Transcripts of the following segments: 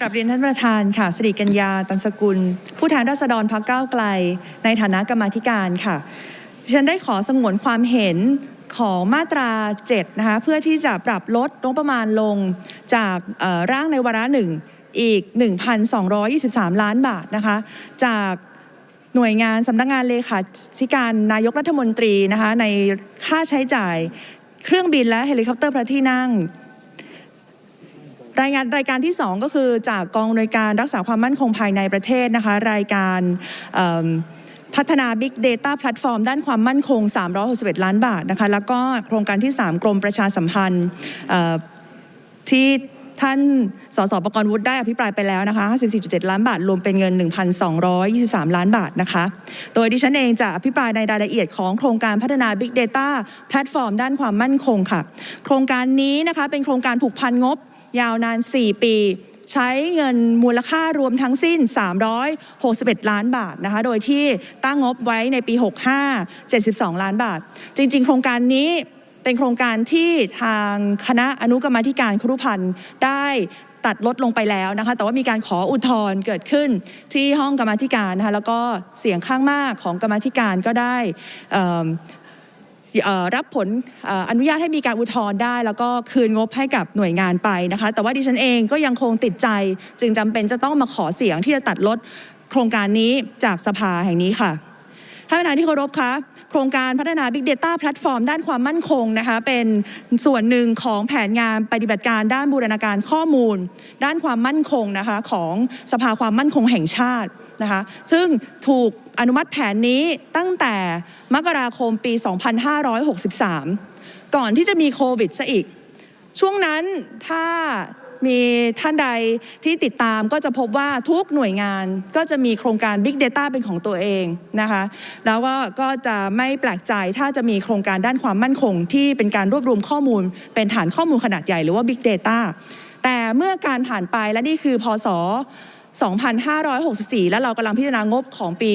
กลับเรียนท่านประธานค่ะสิริกัญญาตันสกุล ผู้แทนราษฎรพักเก้าไกล ในฐานะกรรมธิการค่ะฉันได้ขอสงวนความเห็นของมาตรา7นะคะเพื่อที่จะปรับลดงบประมาณลงจากร่างในวาระหนึ่งอีก 1,223 ล้านบาทนะคะจากหน่วยงานสำนักงานเลขาธิการนายกรัฐมนตรีนะคะในค่าใช้จ่ายเครื่องบินและเฮลิคอปเตอร์พระที่นั่ง รายงานรายการที่ 2 ก็คือจากกองอำนวยการรักษาความมั่นคงภายในประเทศนะคะรายการพัฒนา Big Data Platform ด้านความมั่นคง 361 ล้านบาทนะคะแล้วก็โครงการที่ 3 กรมประชาสัมพันธ์ที่ท่านสสประกรณ์วุฒิได้อภิปรายไปแล้วนะคะ 54.7 ล้านบาท รวมเป็นเงิน 1,223 ล้านบาทนะคะ โดยดิฉันเองจะอภิปรายในรายละเอียดของโครงการพัฒนา Big Data Platform ด้านความมั่นคงค่ะ โครงการนี้นะคะเป็นโครงการผูกพันงบ ยาวนาน 4 ปี ใช้เงินมูลค่ารวมทั้งสิ้น 361 ล้านบาทนะคะโดยที่ตั้งงบไว้ในปี 65 72 ล้านบาท จริง ๆ โครงการนี้เป็นโครงการที่ทางคณะอนุกรรมธิการครุพันธ์ได้ตัดลดลงไปแล้วนะคะ แต่ว่ามีการขออุทธรณ์เกิดขึ้นที่ห้องกรรมธิการนะคะ แล้วก็เสียงข้างมากของกรรมธิการก็ได้อื รับผลอนุญาตให้มีการอุทธรณ์ได้ แล้วก็คืนงบให้กับหน่วยงานไปนะคะ แต่ว่าดิฉันเองก็ยังคงติดใจ จึงจำเป็นจะต้องมาขอเสียงที่จะตัดลดโครงการนี้จากสภาแห่งนี้ค่ะท่านประธานที่เคารพคะโครงการพัฒนา Big Data Platform ด้านความมั่นคงนะคะเป็นส่วนหนึ่งของแผนงานปฏิบัติการด้านบูรณาการข้อมูล ด้านความมั่นคงนะคะของสภาความมั่นคงแห่งชาติ นะคะซึ่งถูกอนุมัติแผนนี้ตั้งแต่มกราคมปี 2563 ก่อนที่จะมีโควิดซะอีก ช่วงนั้นถ้ามีท่านใดที่ติดตามก็จะพบว่าทุกหน่วยงานก็จะมีโครงการ Big Data เป็นของตัวเองนะคะแล้วก็ก็จะไม่แปลกใจถ้าจะมีโครงการด้านความมั่นคง ที่เป็นการรวบรวมข้อมูล เป็นฐานข้อมูลขนาดใหญ่หรือว่า Big Data แต่เมื่อการผ่านไปและนี่คือพศ 2564 แล้วเรากำลังพิจารณางบของปี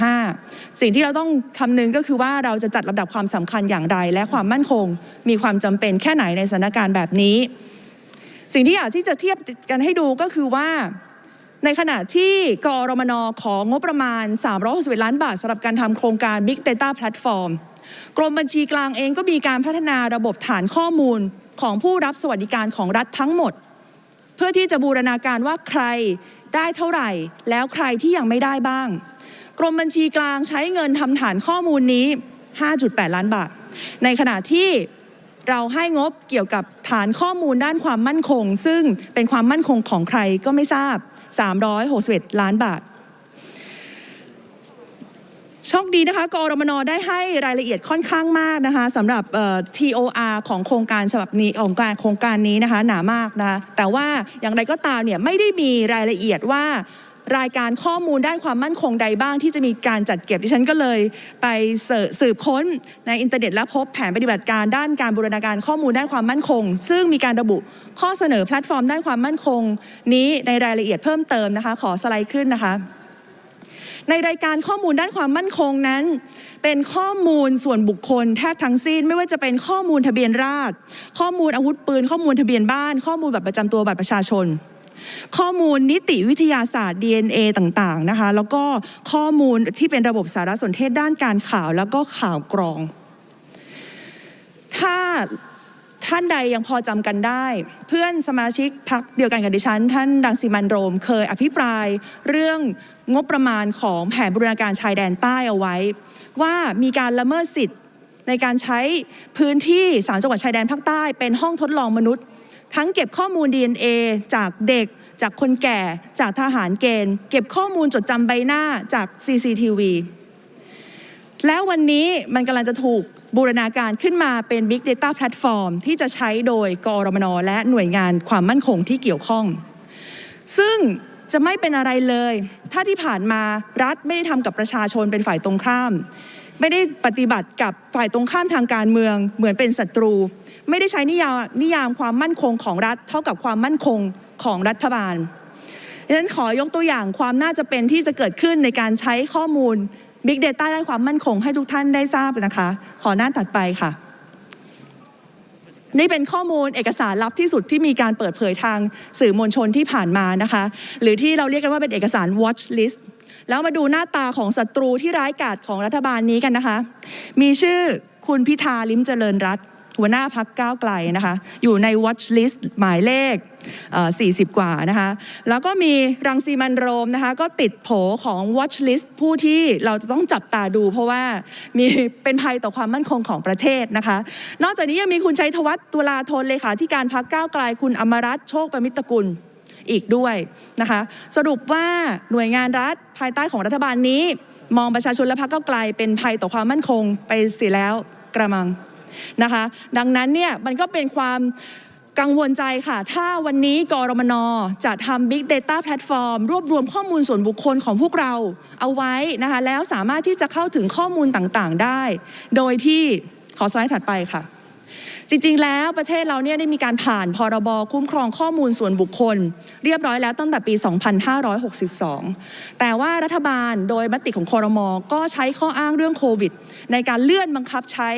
2565 สิ่งที่เราต้องคำนึงก็คือว่าเราจะจัดลำดับความสำคัญอย่างไร และความมั่นคง มีความจำเป็นแค่ไหนในสถานการณ์แบบนี้ สิ่งที่อยากที่จะเทียบกันให้ดูก็คือว่า ในขณะที่กอรมนของงบประมาณ 361 ล้านบาทสำหรับการทำโครงการ Big Data Platform กรมบัญชีกลางเองก็มีการพัฒนาระบบฐานข้อมูลของผู้รับสวัสดิการของรัฐทั้งหมด เพื่อที่จะบูรณาการว่าใครได้เท่าไหร่ แล้วใครที่ยังไม่ได้บ้าง กรมบัญชีกลางใช้เงินทำฐานข้อมูลนี้ 5.8 ล้านบาท ในขณะที่เราให้งบเกี่ยวกับฐานข้อมูลด้านความมั่นคง ซึ่งเป็นความมั่นคงของใครก็ไม่ทราบ 361 ล้านบาท ชคดีนะคะกรมนได้ให้รายละเอียดค่อนข้างมากนะคะสำหรับ TOR ของโครงการฉบับนี้ของการโครงการนี้นะคะหนามากนะคะแต่ว่าอย่างไรก็ตามเนี่ยไม่ได้มีรายละเอียดว่ารายการข้อมูลด้านความมั่นคงใดบ้างที่จะมีการจัดเก็บดิฉันก็เลย ไปสสืบค้นในอินเทอร์เน็ตและพบแผนปฏิบัติการด้านการบูรณาการข้อมูลด้านความมั่นคง ซึ่งมีการระบุข้อเสนอแพลตฟอร์มด้านความมั่นคง นี้ในรายละเอียดเพิ่มเติมนะคะ ขอสไลด์ขึ้นนะคะ ในรายการข้อมูลด้านความมั่นคงนั้น เป็นข้อมูลส่วนบุคคลแทบทั้งสิ้น ไม่ว่าจะเป็นข้อมูลทะเบียนราษฎรข้อมูลอาวุธปืน ข้อมูลทะเบียนบ้าน ข้อมูลบัตรประจำตัวบัตรประชาชน ข้อมูลนิติวิทยาศาสตร์ DNA ต่างๆนะคะแล้วก็ข้อมูลที่เป็นระบบสารสนเทศด้านการข่าว แล้วก็ข่าวกรอง ถ้า ท่านใดยังพอจำกันได้ เพื่อนสมาชิกพักเดียวกันกับดิฉัน ท่านดังสิมันโรม เคยอภิปรายเรื่องงบประมาณของแผนบูรณาการชายแดนใต้เอาไว้ ว่ามีการละเมิดสิทธิ์ในการใช้พื้นที่สามจังหวัดชายแดนภาคใต้เป็นห้องทดลองมนุษย์ ทั้งเก็บข้อมูล DNA จากเด็ก จากคนแก่ จากทหารเกณฑ์ เก็บข้อมูลจดจำใบหน้าจาก CCTV แล้ววันนี้มันกำลังจะถูกบูรณาการขึ้นมาเป็น Big Data Platform ที่จะใช้โดยกอรมนและหน่วยงานความมั่นคงที่เกี่ยวข้อง ซึ่งจะไม่เป็นอะไรเลย ถ้าที่ผ่านมารัฐไม่ได้ทำกับประชาชนเป็นฝ่ายตรงข้าม ไม่ได้ปฏิบัติกับฝ่ายตรงข้ามทางการเมือง เหมือนเป็นศัตรู ไม่ได้ใช้นิยามนิยามความมั่นคงของรัฐ เท่ากับความมั่นคงของรัฐบาลดังนั้นขอยกตัวอย่างความน่าจะเป็นที่จะเกิดขึ้นในการใช้ข้อมูล Big Data ด้านความมั่นคงให้ทุกท่านได้ทราบนะคะ ขอหน้าถัดไปค่ะ นี่เป็นข้อมูลเอกสารลับที่สุดที่มีการเปิดเผยทางสื่อมวลชนที่ผ่านมานะคะ หรือที่เราเรียกกันว่าเป็นเอกสาร watch list แล้วมาดูหน้าตาของศัตรูที่ร้ายกาจของรัฐบาลนี้กันนะคะ มีชื่อคุณพิธาลิมเจริญรัตน์ หัวหน้าพักก้าวไกลนะคะ อยู่ใน watch list หมายเลข 40 กว่านะคะ แล้วก็มีรังสีมันโรมนะคะ ก็ติดโผของ watch list ผู้ที่เราจะต้องจับตาดู เพราะว่ามีเป็นภัยต่อความมั่นคงของประเทศนะคะ นอกจากนี้ยังมีคุณชัยธวัฒน์ตุลาธนเลขาธิการพักก้าวไกล คุณอมรัตโชคประมิตรกุลอีกด้วยนะคะ สรุปว่าหน่วยงานรัฐภายใต้ของรัฐบาลนี้ มองประชาชนและพรรคก้าวไกลเป็นภัยต่อความมั่นคงไปเสียแล้วกระมัง นะคะ ดังนั้นเนี่ยมันก็เป็นความกังวลใจค่ะ ถ้าวันนี้กรมนจะทำ Big Data Platform รวบรวมข้อมูลส่วนบุคคลของพวกเราเอาไว้นะคะ แล้วสามารถที่จะเข้าถึงข้อมูลต่างๆได้ โดยที่ขอสไลด์ถัดไปค่ะ จริงๆ แล้วประเทศเราเนี่ยได้มีการผ่านพรบคุ้มครองข้อมูลส่วนบุคคล เรียบร้อยแล้วตั้งแต่ปี 2562 แต่ว่ารัฐบาลโดยมติของคอรมอก็ใช้ข้ออ้างเรื่องโควิด ในการเลื่อนบังคับใช้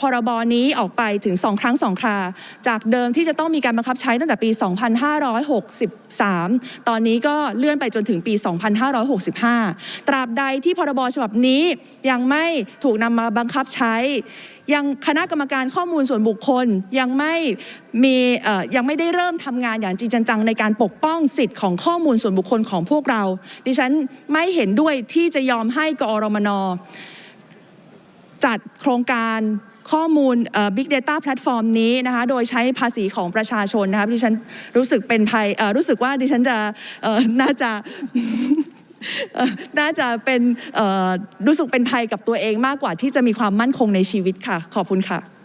พรบนี้ออกไปถึง 2 ครั้ง 2 ครา จากเดิมที่จะต้องมีการบังคับใช้ตั้งแต่ปี 2563 ตอนนี้ก็เลื่อนไปจนถึงปี 2565 ตราบใดที่พรบฉบับนี้ยังไม่ถูกนำมาบังคับใช้ ยังคณะกรรมการข้อมูลส่วนบุคคลยังไม่มียังไม่ได้เริ่มทำงานอย่างจริงจังในการปกป้องสิทธิ์ของข้อมูลส่วนบุคคลของพวกเรา ดิฉันไม่เห็นด้วยที่จะยอมให้กอรมนจัดโครงการ ข้อมูล Big Data Platform นี้นะคะโดยใช้ภาษีของประชาชนนะคะดิฉันรู้สึกเป็นภัยรู้สึกว่าดิฉันจะน่าจะน่าจะเป็นรู้สึกเป็นภัยกับตัวเองมากกว่าที่จะมีความมั่นคงในชีวิตค่ะ ขอบคุณค่ะ